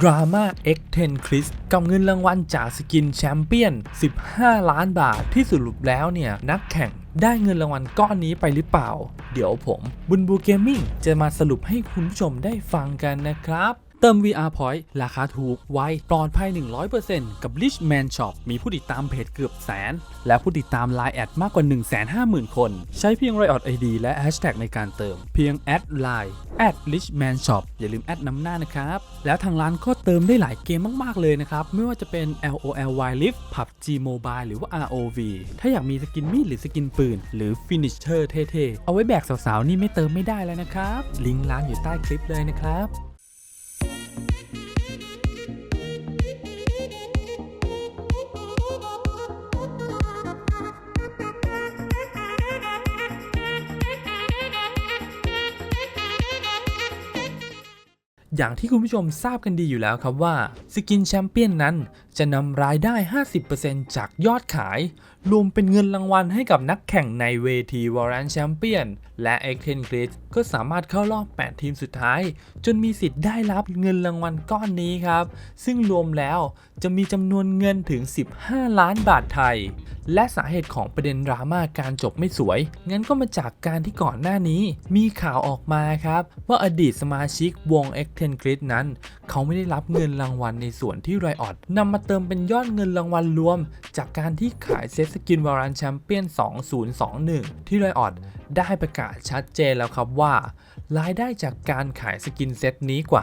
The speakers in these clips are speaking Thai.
ดราม่า X10 คริสกับเงินรางวัลจากสกินแชมเปี้ยน 15 ล้านบาทที่สรุปแล้วเนี่ย นักแข่งได้เงินรางวัลก้อนนี้ไปหรือเปล่า เดี๋ยวผมบุญบูเกมมิ่งจะมาสรุปให้คุณผู้ชมได้ฟังกันนะครับ เติม VR Point ราคาถูก ไว ปลอดภัย 100%กับ Rich Man Shop มีผู้ติดตามเพจเกือบแสน และผู้ติดตาม Line แอดมากกว่า 150,000 คน ใช้เพียง Riot ID และ Hashtag ในการเติม เพียงแอด Line แอด Rich Man Shop อย่าลืมแอดนำหน้านะครับ แล้วทางร้านก็เติมได้หลายเกมมาก ๆ เลยนะครับ ไม่ว่าจะเป็น LOL Wild Rift PUBG Mobile หรือว่า ROV ถ้าอยากมีสกินมีดหรือสกินปืน หรือ Finisher เท่ ๆ เอาไว้แบกสาว ๆ นี่ไม่เติมไม่ได้แล้วนะครับ ลิงก์ร้านอยู่ใต้คลิปเลยนะครับ อย่างที่คุณผู้ชมทราบกันดีอยู่แล้วครับว่าสกินแชมเปี้ยนนั้นจะนำรายได้ 50%จากยอดขาย รวมเป็นเงินรางวัลให้กับนักแข่งในเวที Valorant Champion และ x 1 c r i s ก็สามารถเข้ารอบ 8 ทีมสุดท้าย จนมีสิทธิ์ได้รับเงินรางวัลก้อนนี้ครับ ซึ่งรวมแล้วจะมีจำนวนเงินถึง 15 ล้านบาทไทย และสาเหตุของประเด็นดราม่าการจบไม่สวย งั้นก็มาจากการที่ก่อนหน้านี้มีข่าวออกมาครับว่าอดีตสมาชิกวง x 1 c r i s นั้น เขาไม่ได้รับเงินรางวัลในส่วนที่ไรออดนำมาเติมเป็นยอดเงินรางวัลรวม จากการที่ขายเซตสกินวารันแชมเปี้ยน 2021 ที่ไรออดได้ประกาศชัดเจนแล้วครับว่า รายได้จากการขายสกินเซตนี้กว่า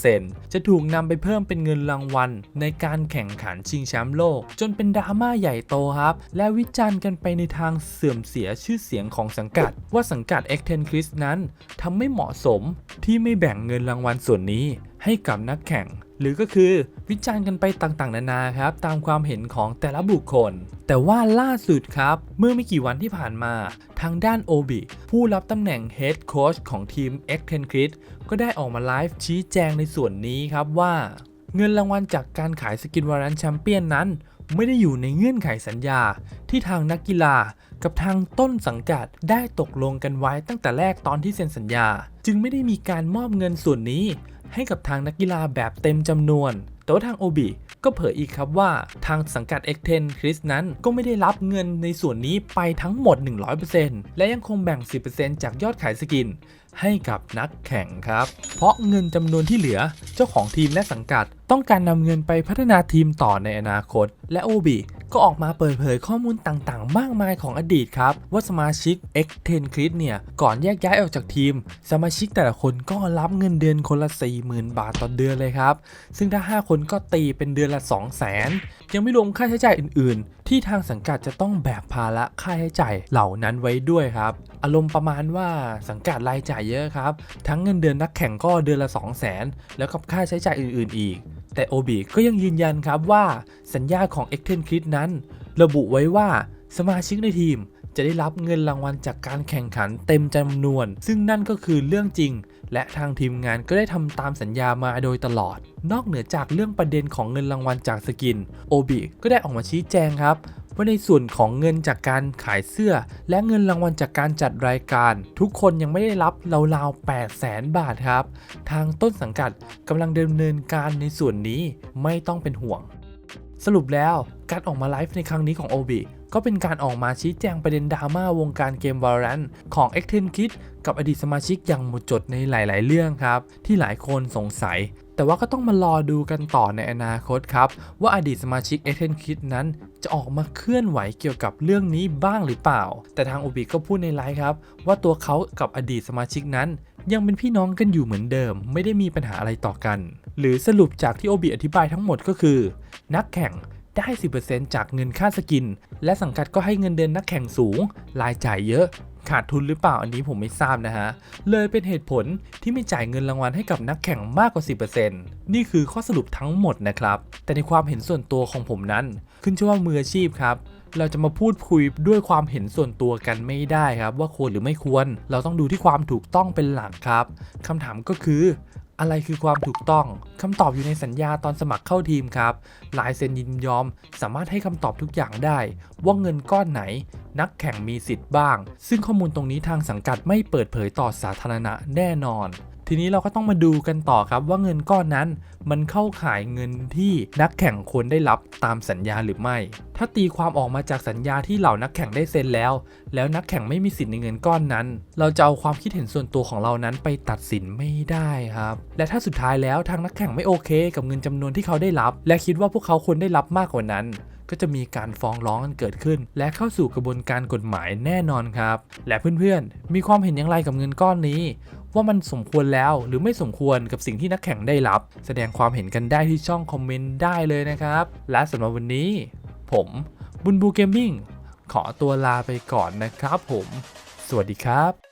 50%จะถูกนำไปเพิ่มเป็นเงินรางวัล ในการแข่งขันชิงแชมป์โลก จนเป็นดราม่าใหญ่โตครับ และวิจารณ์กันไปในทางเสื่อมเสียชื่อเสียงของสังกัด ว่าสังกัด X10 Chris นั้นทำไม่เหมาะสมที่ไม่แบ่งเงินรางวัลส่วนนี้ ให้กับนักแข่ง หรือก็คือวิจารณ์กันไปต่างๆ นานาครับ ตามความเห็นของแต่ละบุคคล แต่ว่าล่าสุดครับ เมื่อไม่กี่วันที่ผ่านมา ทางด้านโอบิผู้รับตำแหน่ง Head Coach ของทีม X10 Kid ก็ได้ออกมาไลฟ์ชี้แจงในส่วนนี้ครับว่า เงินรางวัลจากการขายสกินวารันแชมเปี้ยนนั้น ไม่ได้อยู่ในเงื่อนไขสัญญา ที่ทางนักกีฬากับทางต้นสังกัดได้ตกลงกันไว้ตั้งแต่แรกตอนที่เซ็นสัญญา จึงไม่ได้มีการมอบเงินส่วนนี้ ให้กับทางนักกีฬาแบบเต็มจำนวน แต่ว่าทางโอบิก็เผยอีกครับว่าทางสังกัด X10 คริสนั้นก็ไม่ได้รับเงินในส่วนนี้ไปทั้งหมด 100%และยังคงแบ่ง 10%จากยอดขายสกินให้กับนักแข่งครับ เพราะเงินจำนวนที่เหลือเจ้าของทีมและสังกัด ต้องการนำเงินไปพัฒนาทีมต่อในอนาคต และโอบิก็ออกมาเปิดเผยข้อมูลต่างๆ มากมายของอดีตครับ ว่าสมาชิก X10 คริสเนี่ย ก่อนแยกย้ายออกจากทีม สมาชิกแต่ละคนก็รับเงินเดือนคนละ 40,000 บาทต่อเดือนเลยครับ ซึ่งถ้า 5 คนก็ตีเป็นเดือนละ 200,000 ยังไม่รวมค่าใช้จ่ายอื่นๆ ที่ทางสังกัดจะต้องแบกภาระค่าใช้จ่ายเหล่านั้นไว้ด้วยครับ อารมณ์ประมาณว่าสังกัดรายจ่ายเยอะครับ ทั้งเงินเดือนนักแข่งก็เดือนละ 200,000 แล้วกับค่าใช้จ่ายอื่น ๆ อีก แต่โอบิก็ยังยืนยันครับว่าสัญญาของ X10 Kid นั้น ระบุไว้ว่าสมาชิกในทีมจะได้รับเงินรางวัลจากการแข่งขันเต็มจำนวน ซึ่งนั่นก็คือเรื่องจริง และทางทีมงานก็ได้ทำตามสัญญามาโดยตลอด นอกเหนือจากเรื่องประเด็นของเงินรางวัลจากสกิน โอบิก็ได้ออกมาชี้แจงครับว่าในส่วนของเงินจากการขายเสื้อ และเงินรางวัลจากการจัดรายการ ทุกคนยังไม่ได้รับราวๆ8แสนบาทครับ ทางต้นสังกัดกำลังดำเนินการในส่วนนี้ไม่ต้องเป็นห่วง สรุปแล้วการออกมาไลฟ์ในครั้งนี้ของโอบิก็เป็นการออกมาชี้แจงประเด็นดราม่าวงการเกม Valorant ของ X10 Kid กับอดีตสมาชิกอย่างหมดจดในหลาย ๆ เรื่องครับ ที่หลายคนสงสัย แต่ว่าก็ต้องมารอดูกันต่อในอนาคตครับ ว่าอดีตสมาชิก X10 Kid นั้น จะออกมาเคลื่อนไหวเกี่ยวกับเรื่องนี้บ้างหรือเปล่า แต่ทางโอบิก็พูดในไลฟ์ครับ ว่าตัวเขากับอดีตสมาชิกนั้น ยังเป็นพี่น้องกันอยู่เหมือนเดิม ไม่ได้มีปัญหาอะไรต่อกัน หรือสรุปจากที่โอบิอธิบายทั้งหมดก็คือ นักแข่งได้ 10%จากเงินค่าสกิน และสังกัดก็ให้เงินเดือนนักแข่งสูง รายจ่ายเยอะ ขาดทุนหรือเปล่าอันนี้ผมไม่ทราบนะฮะ เลยเป็นเหตุผลที่ไม่จ่ายเงินรางวัลให้กับนักแข่งมากกว่า 10%นี่คือข้อสรุปทั้งหมดนะครับ แต่ในความเห็นส่วนตัวของผมนั้น ขึ้นชื่อว่ามืออาชีพครับเราจะมาพูดคุยด้วยความเห็นส่วนตัวกันไม่ได้ครับ ว่าควรหรือไม่ควร เราต้องดูที่ความถูกต้องเป็นหลักครับคำถามก็คือ อะไรคือความถูกต้องคำตอบอยู่ในสัญญาตอนสมัครเข้าทีมครับ ลายเซ็นยินยอม สามารถให้คำตอบทุกอย่างได้ ว่าเงินก้อนไหน นักแข่งมีสิทธิ์บ้าง ซึ่งข้อมูลตรงนี้ทางสังกัดไม่เปิดเผยต่อสาธารณะแน่นอน ทีนี้เราก็ต้องมาดูกันต่อครับว่าเงินก้อนนั้น มันเข้าข่ายเงินที่นักแข่งควรได้รับตามสัญญาหรือไม่ ถ้าตีความออกมาจากสัญญาที่เหล่านักแข่งได้เซ็นแล้ว แล้วนักแข่งไม่มีสิทธิ์ในเงินก้อนนั้น เราจะเอาความคิดเห็นส่วนตัวของเรานั้นไปตัดสินไม่ได้ครับ และถ้าสุดท้ายแล้วทางนักแข่งไม่โอเค กับเงินจำนวนที่เขาได้รับ และคิดว่าพวกเขาควรได้รับมากกว่านั้นก็จะมีการฟ้องร้องกันเกิดขึ้น และเข้าสู่กระบวนการกฎหมายแน่นอนครับ และเพื่อนๆ มีความเห็นอย่างไรกับเงินก้อนนี้ ว่ามันสมควรแล้วหรือไม่สมควรกับสิ่งที่นักแข่งได้รับ แสดงความเห็นกันได้ที่ช่องคอมเมนต์ได้เลยนะครับ และสำหรับวันนี้ ผมบุญบูเกมมิ่งขอตัวลาไปก่อนนะครับผม สวัสดีครับ